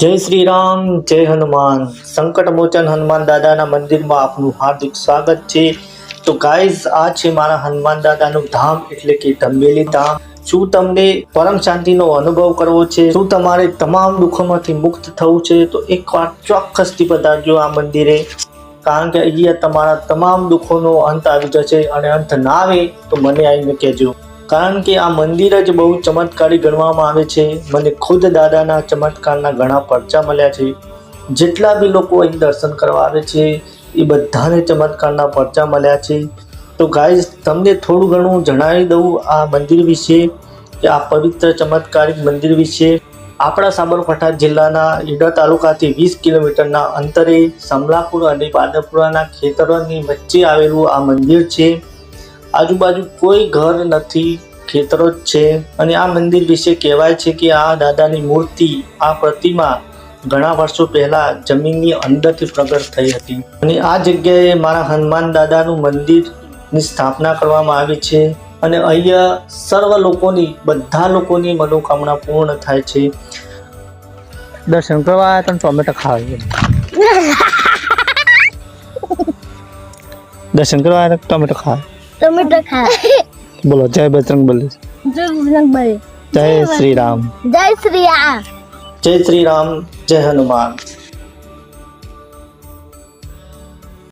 જય શ્રી રામ જય હનુમાન. સંકટ મોચન હનુમાન દાદાના મંદિરમાં આપનું હાર્દિક સ્વાગત છે. તો ગાઈઝ આ છે મારા હનુમાન દાદાનું ધામ, એટલે કે ધંબેલી ધામ. શું તમને પરમ શાંતિનો અનુભવ કરવો છે? શું તમારે તમામ દુઃખોમાંથી મુક્ત થવું છે? તો એકવાર ચોક્કસથી પધારજો આ મંદિરે. કારણ કે અહીંયા તમારા તમામ દુઃખોનો અંત આવી જશે અને અંત ના આવે તો મને આવીને કહેજો. કારણ કે આ મંદિર જ બહુ ચમત્કારી ગણવામાં આવે છે. મને ખુદ દાદાના ચમત્કારના ઘણા પરચા મળ્યા છે. જેટલા બી લોકો અહીં દર્શન કરવા આવે છે, એ બધાને ચમત્કારના પરચા મળ્યા છે. તો ગાઈઝ, તમને થોડું ઘણું જણાવી દઉં આ મંદિર વિશે, કે આ પવિત્ર ચમત્કારિક મંદિર વિશે. આપણા સાબરકાંઠા જિલ્લાના ઈડા તાલુકાથી વીસ કિલોમીટરના અંતરે સમલાપુર અને પાદરપુરાના ખેતરોની વચ્ચે આવેલું આ મંદિર છે. આજુબાજુ કોઈ ઘર નથી ખેતરો જ છે અને આ મંદિર વિશે કહેવાય છે કે આ દાદાની મૂર્તિ આ પ્રતિમા ઘણા વર્ષો પહેલા જમીનની અંદરથી પ્રગટ થઈ હતી. અને આ જગ્યાએ મારા હનુમાન દાદાનું મંદિરની સ્થાપના કરવામાં આવી છે અને અહીંયા સર્વ લોકોની બધા લોકોની મનોકામના પૂર્ણ થાય છે. દર્શન કરવા આવ્યા તમે ટોમેટો ખાવા દર્શન કરવા આવ્યા ટોમેટો ખાવા ટમેટો ખા બોલો જય બજરંગ બલી. જય બજરંગબલી જય શ્રી રામ. જય શ્રી રામ. જય શ્રી રામ જય હનુમાન.